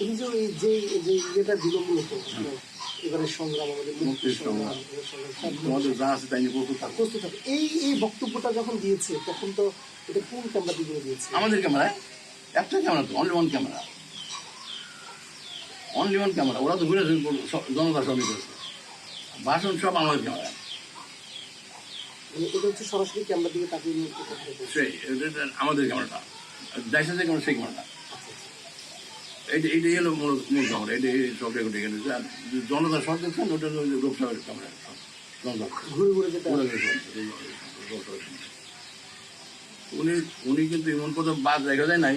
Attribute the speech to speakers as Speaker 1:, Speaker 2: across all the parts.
Speaker 1: উনি যে এই যে যে ইয়েটা দিল মূলত এবারে সংগ্রাম আমাদের মুক্তির সংগ্রাম
Speaker 2: যা আছে তাই নিয়ে প্রস্তুত থাকো।
Speaker 1: এই এই বক্তব্যটা যখন দিয়েছে তখন তো এটা কোন ক্যামেরা দিয়ে দিয়েছে?
Speaker 2: আমাদের ক্যামেরায় একটা ক্যামেরা তো only one camera only one camera ওরা তো ঘুরে জনতা সবই করেছে। ভাষণ সব আমাদের ক্যামেরা
Speaker 1: মানে এটা হচ্ছে সরাসরি ক্যামেরা দিকে তাকিয়ে নিয়ে
Speaker 2: আমাদের ক্যামেরাটা যে ক্যামেরা সেই ক্যামেরাটা এইটাই হলো মূল মূল এটা এই সব রেকর্ড এখানে জনতা সব দেখছেন ওটা রূপসাগরের
Speaker 1: ঘুরে।
Speaker 2: উনি উনি কিন্তু এমন কথা বাদ রেখা যায় নাই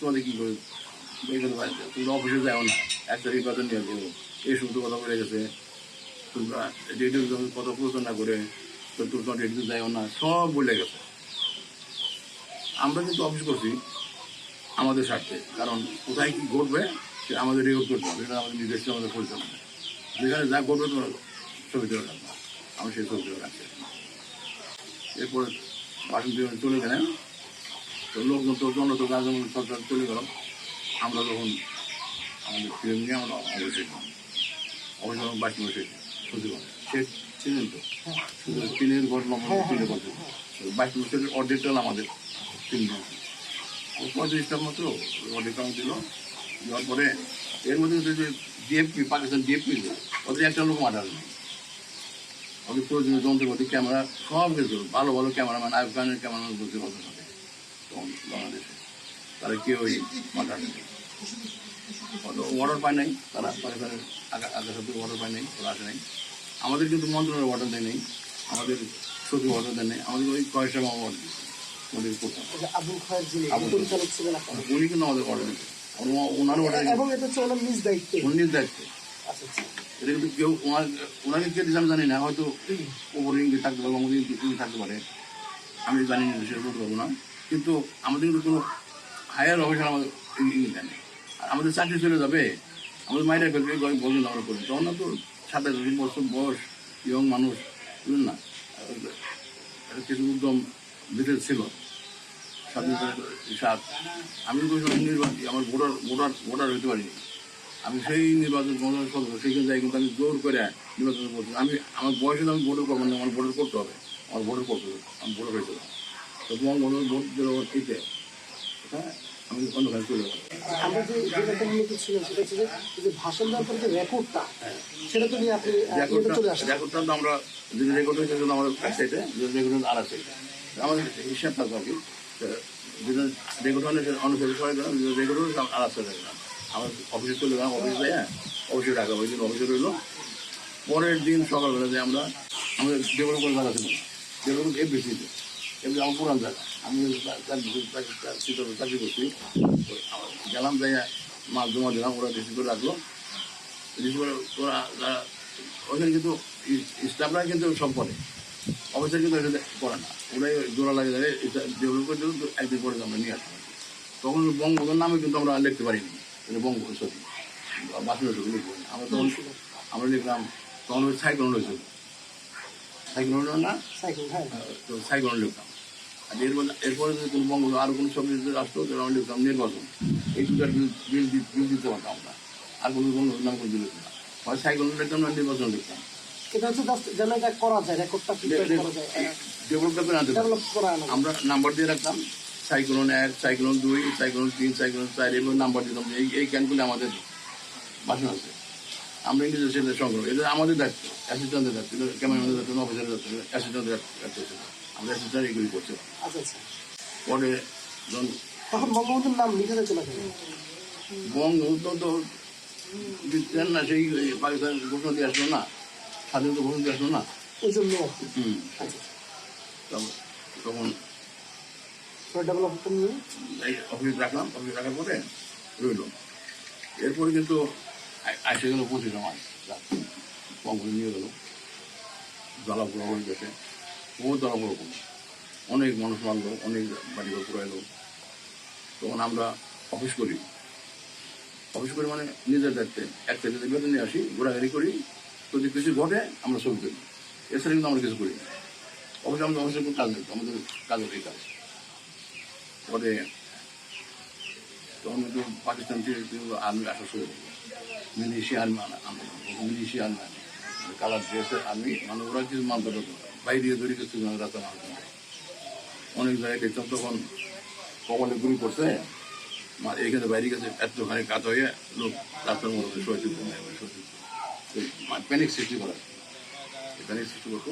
Speaker 2: তোমাদের কি করে কথা বাদ। তোমরা অফিসে যাও না একটা নির্বাচন নিয়ে এই সমস্ত কথা বলে গেছে। তোমরা রেডিওর যখন কথা করে তো তোমরা রেডিও যাও না সব বলে গেছে। আমরা কিন্তু অফিস করছি। আমাদের স্বার্থে। কারণ কোথায় কি ঘটবে সে আমাদের রেকর্ড করতে হবে। এটা আমাদের নির্দেশ আমাদের পরিচালনা। যেখানে যা ঘটবে তোমার ছবি তুলে রাখব। আমি সেই ছবি তুলে রাখছি। এরপর বাসন দিয়ে চলে গেলেন। তো লোকজন তো জন তো গাছ সব সব চলে গেল। আমরা তখন আমাদের ফিল্ম নিয়ে আমরা অবশ্যই অবশ্যই বাসন বসে শুধু সে ছিলেন তো? শুধু টিনের ঘর লম্বা টিনের ঘর বাইশ বছরের অর্ধেকটা আমাদের তিন পঁয়ত্রিশটার মতো অর্ধেকটা দিল। দেওয়ার পরে এর মধ্যে যে ডিএফপি পাকিস্তান ডিএফপি ওদের একটা লোক মার্ডার নেই ওদের প্রয়োজনীয় যন্ত্রপাতি ক্যামেরা সব কিছু ভালো ভালো ক্যামেরাম্যান আইফ খানের ক্যামেরাম্যান বলতে পারবে না তখন বাংলাদেশে তারা কেউ ওই মার্ডার নেই। অর্ডার পায় নাই, তারা পাকিস্তানের আগে সাথে অর্ডার পায় নাই, ওরা আসে নাই। আমাদের কিন্তু মন্ত্রণালয়ের অর্ডার দেয় নেই, আমাদের সচিব অর্ডার দেয় নেই, আমাদের ওই কয়েকটা অর্ডার দিচ্ছে আমাদের করতাম
Speaker 1: আবুল খায়ের যিনি। পরিচালক ছিলেন
Speaker 2: উনি কিন্তু আমাদের অর্ডার ওনার অর্ডার
Speaker 1: এবং এটা হচ্ছে ওনার নিজ দায়িত্বে।
Speaker 2: উনির দায়িত্বে।
Speaker 1: আচ্ছা আচ্ছা।
Speaker 2: এটা কিন্তু কেউ ওনার ওনাকে কে আমি জানি না। হয়তো ওপরে ইঙ্গিত থাকতে পারে আমাদের ইঙ্গিত থাকতে পারে। আমি জানি না সেটা বলতে পারব না। কিন্তু আমাদের কিন্তু কোনো হায়ার অফিসার আমাদের ইঙ্গিত দেয়নি আর আমাদের চাকরি চলে যাবে। আমাদের মায়েরা ফেলবে বলুন আমরা করি। তখন না তো সাতাশ বছর বয়স ইয়ং মানুষ বুঝলেন না? কিছু উদ্যম ভিতরে ছিল। সাত। আমি নির্বাচন আমার ভোটার ভোটার ভোটার হইতে পারিনি। আমি সেই নির্বাচন কমিশন সদস্য সেইখানে যাই কিন্তু আমি জোর করে নির্বাচন করছি। আমি আমার বয়সে আমি ভোটার করব না আমার ভোটার করতে হবে। আমার ভোটার করতে হবে আমি ভোটার হয়েছিল তো বঙ্গবন্ধু ভোট দিল এইতে হ্যাঁ আমি গেলাম
Speaker 1: আমরা যে যেটা মূলত ছিল সেটা হচ্ছে যে ভাষণ দেওয়ার পরে যে রেকর্ডটা সেটা তো নিয়ে আপনি চলে আসেন।
Speaker 2: রেকর্ডটা আমরা যদি রেকর্ড হয়েছে আমাদের এক সাইডে যদি রেকর্ড আর আমাদের হিসাব থাকবে আর কি হ্যাঁ পরের দিন সকালবেলা আমরা, আমাদের ডেভেলপ করে ছিল ডেভেলপ এফবিসিতে। এমনি আমার পুরান জায়গা। আমি চাকরি করছি গেলাম যাই মাছ জমা দিলাম, ওরা রিসিভ করে রাখল। রিসিভ করে, ওরা ওখানে কিন্তু স্টাফরা কিন্তু সব করে। অফিসে কিন্তু এটা করে না। ওরাই জোড়া লাগে যায় ডেভেলপ করে তো একদিন পরে আমরা নিয়ে আসলাম তখন বঙ্গবন্ধুর নামে কিন্তু আমরা লিখতে পারিনি। এটা বঙ্গবন্ধু ছবি বাসনের ছবি লিখব না। আমরা তখন আমরা লিখলাম তখন ওই সাইক্লোন হয়েছিল সাইক্লোন না?
Speaker 1: সাইকেল হ্যাঁ।
Speaker 2: তো সাইক্লোন লিখতাম আর এর মধ্যে এরপরে যদি কোনো বঙ্গবন্ধু আরও কোনো ছবি যদি আসতো তাহলে আমরা লিখতাম নির্বাচন। এই দুটার বিল বিল দিতে পারতাম আমরা। আর কোনো বঙ্গবন্ধুর নাম করে দিলে না। হয় সাইক্লোন লিখতাম না নির্বাচন লিখতাম
Speaker 1: এটা হচ্ছে জাস্ট যেন এটা করা যায় রেকর্ডটা প্রিপেয়ার করা
Speaker 2: ডেভেলপ করে আনতে
Speaker 1: ডেভেলপ করা
Speaker 2: আমরা নাম্বার দিয়ে রাখতাম সাইক্লোন এক সাইক্লোন দুই সাইক্লোন তিন সাইক্লোন চার এগুলো নাম্বার দিতাম এই এই ক্যানগুলো আমাদের বাসন আছে। আমরা ইংরেজি সেটা সংগ্রহ এটা আমাদের দায়িত্ব অ্যাসিস্ট্যান্টের দায়িত্ব ক্যামেরাম্যানের দায়িত্ব অফিসারের দায়িত্ব অ্যাসিস্ট্যান্টের দায়িত্ব আমরা অ্যাসিস্ট্যান্ট এগুলি করছিলাম
Speaker 1: আচ্ছা আচ্ছা।
Speaker 2: পরে
Speaker 1: তখন বঙ্গবন্ধুর নাম লিখে
Speaker 2: বঙ্গবন্ধু তো না সেই পাকিস্তান ঘোষণা দিয়ে আসলো না। স্বাধীনতা দিয়ে আসলো না?
Speaker 1: ওই জন্য
Speaker 2: হুম।
Speaker 1: আচ্ছা।
Speaker 2: তখন- অফিস রাখলাম অফিস রাখার পরে রইল। এরপরে কিন্তু আসে গেল পঁচিশ বঙ্গবন্ধু নিয়ে গেল। জ্বালাপোড়া হয়ে গেছে। ও জ্বালাপোড়া করল। অনেক মানুষ মারলো অনেক বাড়ি ঘর পুরাইলো তখন আমরা অফিস করি। অফিস করি মানে নিজের দায়িত্বে। এক থেকে বেতন নিয়ে আসি ঘোরাঘুরি করি। যদি কিছু ঘটে, আমরা ছবি তুলি। এছাড়া কিন্তু আমরা কিছু করি না। অবশ্যই অফিসের কোনো কাজ নেই, আমাদের কাজ এই কাজ। পরে তখন কিন্তু পাকিস্তান থেকে কিন্তু আর্মি আসা শুরু করল মিলিশিয়া আর্মি আনা মিলিশিয়া আর্মি আনে কালার ড্রেসের আর্মি মানে ওরা কিছু পারতো না। বাইরে তৈরি করছে রাতে মানতে অনেক জায়গায় দেখতাম তখন কপালে গুলি করছে মা- এইখানে বাইরে গেছে, এতখানি কাত হয়ে লোক রাস্তার মধ্যে সহযোগ প্যানিক সৃষ্টি করে। প্যানিক সৃষ্টি করতো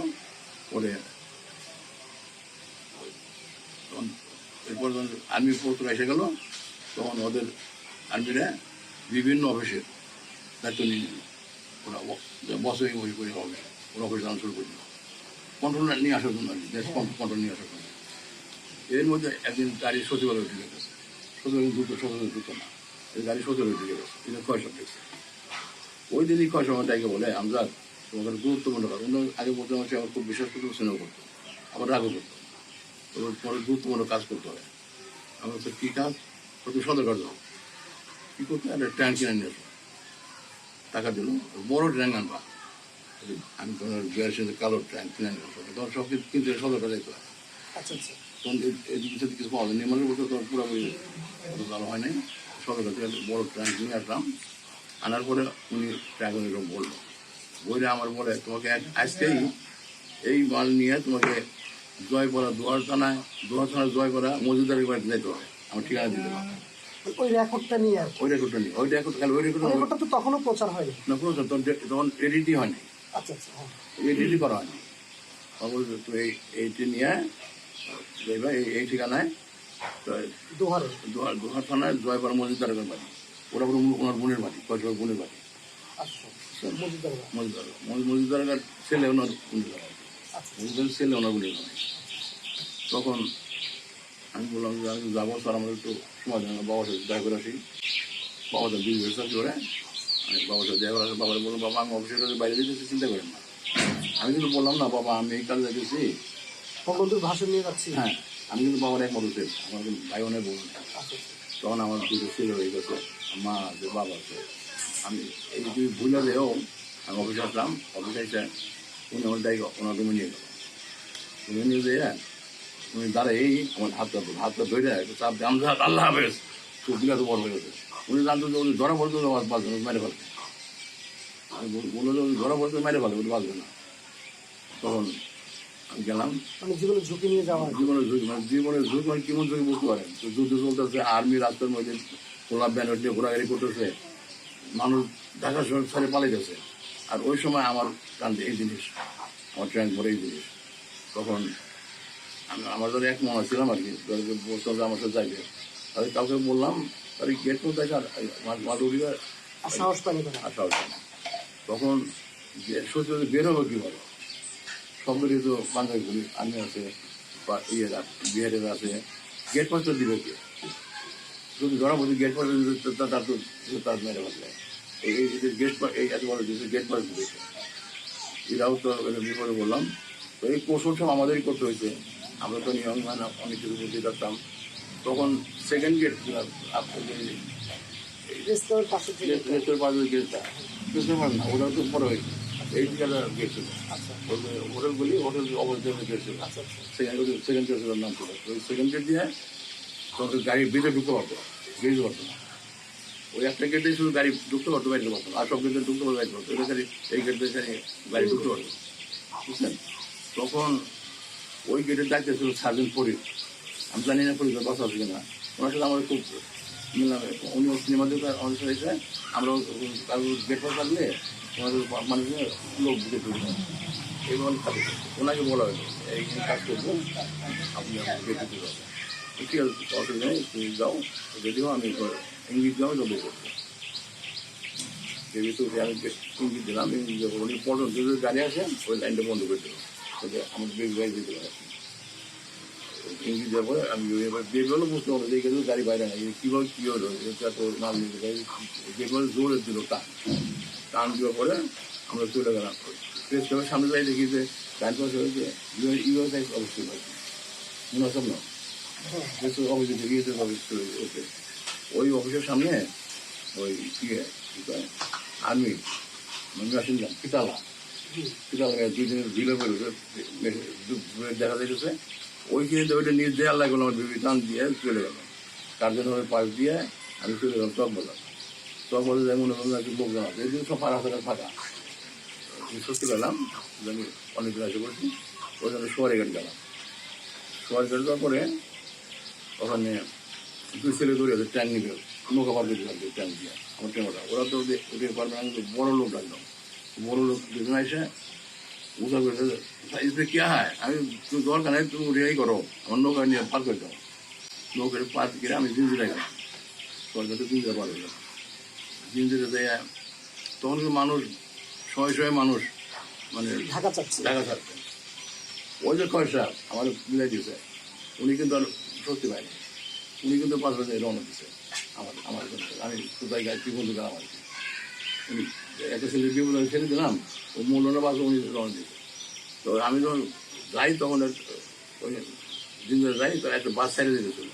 Speaker 2: পরে এরপর যখন আর্মি পত্র এসে গেল, তখন ওদের আর্মিরা বিভিন্ন অফিসে দায়িত্ব নিয়ে নিল। ওরা বসে বসে করে অফিস ওরা অফিস চালানো শুরু করল। কন্ট্রোল নিয়ে আসার জন্য আর কি, দেশ কন্ট্রোল নিয়ে আসার জন্য। এর মধ্যে একদিন গাড়ি সচিবালয়ে ঢুকে গেছে। সচিবালয় দ্রুত সচিবালয় দ্রুত না। এই গাড়ি সচিবালয়ে ঢুকে গেছে। এটা কয় দেখছে ওই দিনই কয় সময় বলে আমরা তোমাদের গুরুত্বপূর্ণ কাজ অন্য আগে বলতে আমার আমার খুব বিশ্বাস করতে স্নেহ করতো আবার রাগও করতো পরে গুরুত্বপূর্ণ কাজ করতে হবে। আমার তো কী কাজ? সদর কাজ যাও। কী করতে? একটা ট্যাঙ্ক কিনে নিয়ে আসো টাকা দিল। বড় ট্যাঙ্ক আনবা। আমি তোমার গ্যাসের সাথে কালো ট্যাঙ্ক কিনে নিয়ে আসো তখন সব কিছু কিনতে সদর কাজ যেতে হয়।
Speaker 1: আচ্ছা আচ্ছা।
Speaker 2: তখন এদিকে সেদিকে কিছু পাওয়া যায় নির্মাণের তখন পুরোপুরি অত ভালো হয় নাই। সদর কাছে বড় ট্যাঙ্ক নিয়ে আসলাম। আনার পরে উনি ট্যাঙ্ক এরকম বলল বইটা আমার বলে তোমাকে আজকেই এই মাল নিয়ে তোমাকে জয়পাড়া দুয়ার থানায় দুয়ার থানায় জয়পাড়া মজুদারের বাড়িতে যেতে হবে। আমার ঠিকানা দিতে হবে।
Speaker 1: ওই রেকর্ডটা নিয়ে আর
Speaker 2: ওই রেকর্ডটা নিয়ে ওই রেকর্ড খালি ওই রেকর্ড
Speaker 1: রেকর্ডটা তো তখনও প্রচার হয়নি।
Speaker 2: না প্রয়োজন তখন ডে- তখন এডিটই হয়নি।
Speaker 1: আচ্ছা আচ্ছা হ্যাঁ।
Speaker 2: এডিটই করা হয়নি। অবশ্য তো এই এইটি নিয়ে এই ঠিকানায় তো
Speaker 1: দোহারে।
Speaker 2: দোহার দোহার থানায় জয়পাড়া মজুদারের বাড়ি। ওরা ওনার বোনের বাড়ি কয়েক বোনের বাড়ি।
Speaker 1: আচ্ছা মজুদার ভাই।
Speaker 2: মজুদার ছেলে ওনার মজুদার
Speaker 1: আচ্ছা।
Speaker 2: মজুদারের ছেলে ওনার বোনের বাড়ি। তখন আমি বললাম যে আমি যাব স্যার আমাদের একটু সময় দেন বাবার সাথে দেখা করে আসি। বাবা তো বিল বেশ করে আমি বাবার সাথে দেখা করে আসি। বাবার বললাম বাবা আমি অফিসের কাছে বাইরে যেতেছি চিন্তা করেন না। আমি কিন্তু বললাম না বাবা আমি এই কাজে গেছি।
Speaker 1: বঙ্গবন্ধুর ভাষণ নিয়ে যাচ্ছি।
Speaker 2: হ্যাঁ আমি কিন্তু বাবার এক মতো আমার কিন্তু ভাই বোনের বোন।
Speaker 1: আচ্ছা আচ্ছা।
Speaker 2: তখন আমার দুটো ছেলে হয়ে গেছে। মা আছে বাবা আছে। আমি এই দুই ভুলে দেও আমি অফিসে আসলাম অফিসে এসে উনি আমার ওনার রুমে নিয়ে গেল রুমে নিয়ে যেয়ে উনি দাঁড়াই আমার হাতটা হাতটা ধরে একটু চাপ দিয়ে আমরা আল্লাহ হাফেজ খুব বিরাট বড় হয়ে গেছে। উনি জানতো যে উনি ধরা পড়তো আমার বাঁচবে না মেরে ফেলবে আমি বলল যে উনি ধরা পড়তো মেরে ফেলবে উনি বাঁচবে না। তখন আমি গেলাম।
Speaker 1: মানে জীবনে ঝুঁকি নিয়ে যাওয়া।
Speaker 2: জীবনের ঝুঁকি মানে জীবনের ঝুঁকি মানে কেমন ঝুঁকি বুঝতে পারেন? তো যুদ্ধ চলতেছে আর্মি রাস্তার মধ্যে খোলা ব্যানার দিয়ে ঘোরাঘুরি করতেছে। মানুষ ঢাকা শহর ছেড়ে পালিয়েছে আর ওই সময় আমার কান্দে এই জিনিস আমার ট্রেন ভরে এই জিনিস। তখন আমি আমার ধরে এক মনে ছিলাম আর কি ধরে যে বলতাম যে আমার সাথে যাইবে। তাহলে কাউকে বললাম তাহলে গেট মধ্যে আর মাঠ উঠিয়ে
Speaker 1: আর সাহস পানি না
Speaker 2: না তখন যে- সত্যি বের হব কীভাবে? সবগুলি তো বান্ধবীগুলি আমি আছে বা ইয়ের বিহারের আছে। গেট পাস দিবে কে? যদি ধরা বলছি গেট পাস তার তো তার মেরে ফেলবে এই গেট এই এত বড় দিয়েছে গেট পাস দিয়েছে এরাও তো বিপদে বললাম তো এই কৌশল সব আমাদেরই করতে হয়েছে। আমরা তো নিয়ম মানে অনেক কিছু বুঝতে পারতাম। তখন সেকেন্ড গেট
Speaker 1: পাশে থেকে।
Speaker 2: রেস্টের পাশে গেটটা রেস্টের পাশে না ওটা তো বড় হয়েছে। এই ঠিকানা গেট ছিল।
Speaker 1: আচ্ছা।
Speaker 2: হোটেলগুলি হোটেল অবস্থা গেট ছিল। সেকেন্ড সেকেন্ড গেটের নাম ছিল ওই সেকেন্ড গেট দিয়ে তখন গাড়ি ভিতরে ঢুকতে পারতো বেরিয়ে পারতো না। ওই একটা গেটে শুধু গাড়ি ঢুকতে পারতো, বাইরে পারতো। আর সব গেটে ঢুকতে পারতো বাইরে পারতো এটা খালি এই গেট দিয়ে খালি গাড়ি ঢুকতে পারতো বুঝলেন তখন ওই গেটের দায়িত্ব ছিল সার্জেন্ট ফরিদ। আমি জানি না ফরিদ বাস আছে কিনা। ওনার সাথে আমার খুব মিললাম উনি সিনেমা দেখে আমাদের সাথে এসে আমরা কারও গেট পাস থাকলে ওনাদের মানুষের লোক তুলি এবার থাকে ওনাকে বলা হলো এই কাজ করব, আপনি গেটে দিতে হবে। ঠিক আছে অসুবিধা নেই তুমি যাও যদিও আমি ইঙ্গিত যাও জব করব যেহেতু আমি ইঙ্গিত দিলাম উনি পটন যদি গাড়ি আসে ওই লাইনটা বন্ধ করে দেবো যাতে আমাদের বেগ গাড়ি দিতে পারে ইঙ্গিত দেওয়ার পরে আমি এবার বেগ হলো বুঝতে পারব যে এখানে গাড়ি বাইরে না কীভাবে কী হলো এটা তো নাম নিতে গাড়ি জোরে দিল টান টান দেওয়ার পরে আমরা চলে গেলাম প্রেস ক্লাবের সামনে যাই দেখি যে ডান পাশে হয়েছে ইউএস অবশ্যই পাচ্ছি মনে হয় না
Speaker 1: হ্যাঁ
Speaker 2: প্রেস অফিসে ইউএস অফিস ওকে ওই অফিসের সামনে ওই ইয়ে কী কয় আর্মি মানে মেশিনগান পিতালা পিতালা দুই দিনের ভিলে বেরোছে দেখা যাইতেছে ওইখানে ওইটা নিয়ে দেওয়ার লাগল আমার বিবি টান দিয়ে চলে গেল কার্জন পাশ দিয়ে আমি চলে গেলাম চক বাজার চক বাজার যাই মনে করলাম একটু লোক জানা এই সব পাড়া হাজার ফাঁকা আমি সত্যি গেলাম আমি অনেক দূর এসে পড়ছি ওই জন্য শহরে গাড়ি গেলাম শহরে গাড়ি যাওয়ার পরে ওখানে দুই ছেলে ধরে ওদের ট্যাঙ্ক নিবে। নৌকা পার করতে থাকবে ট্যাঙ্ক দিয়ে আমার ট্যাঙ্কটা ওরা তো ওদের ওদের পারবে না কিন্তু বড়ো লোক লাগলাম বড় লোক দুজন এসে উঁচা করে ইসবে কে হয়? আমি তুমি দরকার নাই তুমি রেহাই করো। আমার নৌকা নিয়ে পার করে দাও। নৌকার পার করে আমি জিঞ্জিরা গেলাম সরকারকে জিঞ্জিরা পার হয়ে গেলাম জিঞ্জিরা দেয় তখন মানুষ শয়ে শয়ে মানুষ মানে
Speaker 1: ঢাকা
Speaker 2: ঢাকা ছাড়ছে। ওই যে খরচা আমার মিলাই দিয়েছে। উনি কিন্তু আর সত্যি পায়নি উনি কিন্তু পাঁচ হাজার রওনা দিচ্ছে আমার আমার। আমি কোথায় গেলাম আর কি উনি একটা ছেলে বিপদ ছেড়ে দিলাম। ও মূল্যটা বাস উনি রওনা দিচ্ছে তো আমি যখন যাই তখন ওই দিন যাই, তো একটা বাস ছেড়ে দিয়েছিল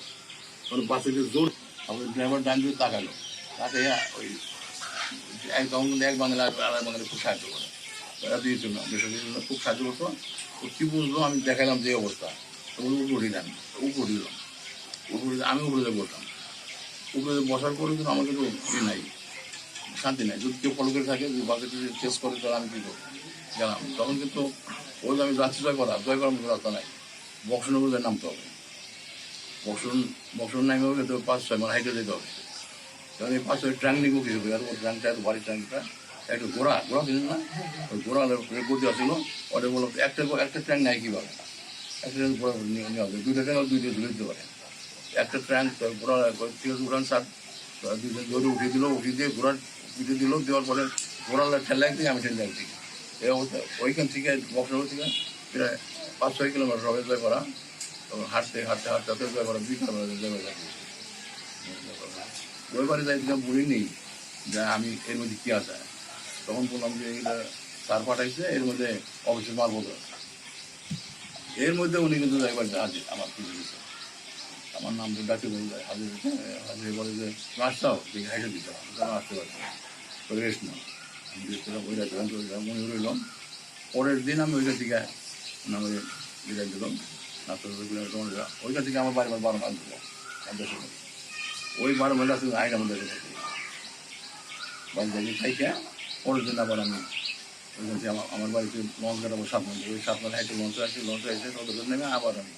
Speaker 2: তখন বাসে যে জোর আমাদের ড্রাইভার ডান দিয়ে তাকালো। তাকে ওই এক তখন এক বাংলা আরেক বাংলা খুব সাহায্য করে। তারা দিয়েছিল। না খুব সাহায্য করতো ও কী বুঝলো? আমি দেখালাম যে অবস্থা। তখন উপরে উপরে উপরে আমি উপরে বসলাম উপরে বসার পরে কিন্তু আমার কিন্তু ইয়ে নাই, শান্তি নাই। যদি কেউ ফলো করে থাকে, যদি বাসে চেস করে, তাহলে আমি কী করব? গেলাম তখন কিন্তু ওই আমি যাচ্ছি জয় করা জয় করার মতো রাস্তা নাই। বক্সনগর নামতে হবে। বক্সন বক্সন নামে হবে তো পাঁচ ছয় মানে হাইটে যেতে হবে। কারণ এই পাঁচ ছয় ট্রাঙ্ক নিবো কিছু আর ওর ট্রাঙ্কটা, এত ভারী ট্রাঙ্কটা, একটা ঘোড়া ঘোড়া ছিল না? ওই ঘোড়া গতি আসছিল ওটা বললাম, একটা একটা ট্রাঙ্ক নেয় কীভাবে? একটা নিয়ে দুইটা ট্রাঙ্ক দুইটা ঝুলে দিতে পারে। একটা ঠিক উড়ান সার দুজন ধরে উঠিয়ে দিল, উঠিয়ে দিয়ে ঘোড়া পিঠে দিল, দেওয়ার পরে ঘোড়া ঠেলা একদিকে আমি ঠেলা একদিকে এই অবস্থা। ওইখান থেকে বক্সনগর থেকে প্রায় পাঁচ ছয় কিলোমিটার হবে জয় করা। তখন হাঁটতে হাঁটতে হাঁটতে হাঁটতে জয় করা বিকাল বেলা জয় করা। ওই বাড়ি যাইছিলাম বলি নেই। যে আমি এর মধ্যে কী আছে? তখন বললাম যে এটা সার পাঠাইছে, এর মধ্যে অবশ্যই মারবো। এর মধ্যে উনি কিন্তু একবার হাজির আমার পুজো আমার নাম তো ডাকে বলে যায়, হাজির হাজির বলে যে আসতাও দেখি হাইটে দিতে আমি আসতে পারছি। তো রেস্ট না আমি গেছিলাম ওই চলে গেলাম মনে রইলাম পরের দিন আমি ওইখান থেকে নামে বিদায় দিলাম। নাস্তা ওইখান থেকে আমার বাড়ি বারো মাস দিল দেশে ওই বারো মাস আইন আমাদের বাড়ি থেকে খাইকে পরের দিন আবার আমি আমার বাড়িতে লঞ্চ কাটাবো সাত মাস ওই সাত মাস হাইটে লঞ্চ আছে লঞ্চ আছে তত নেমে আবার আমি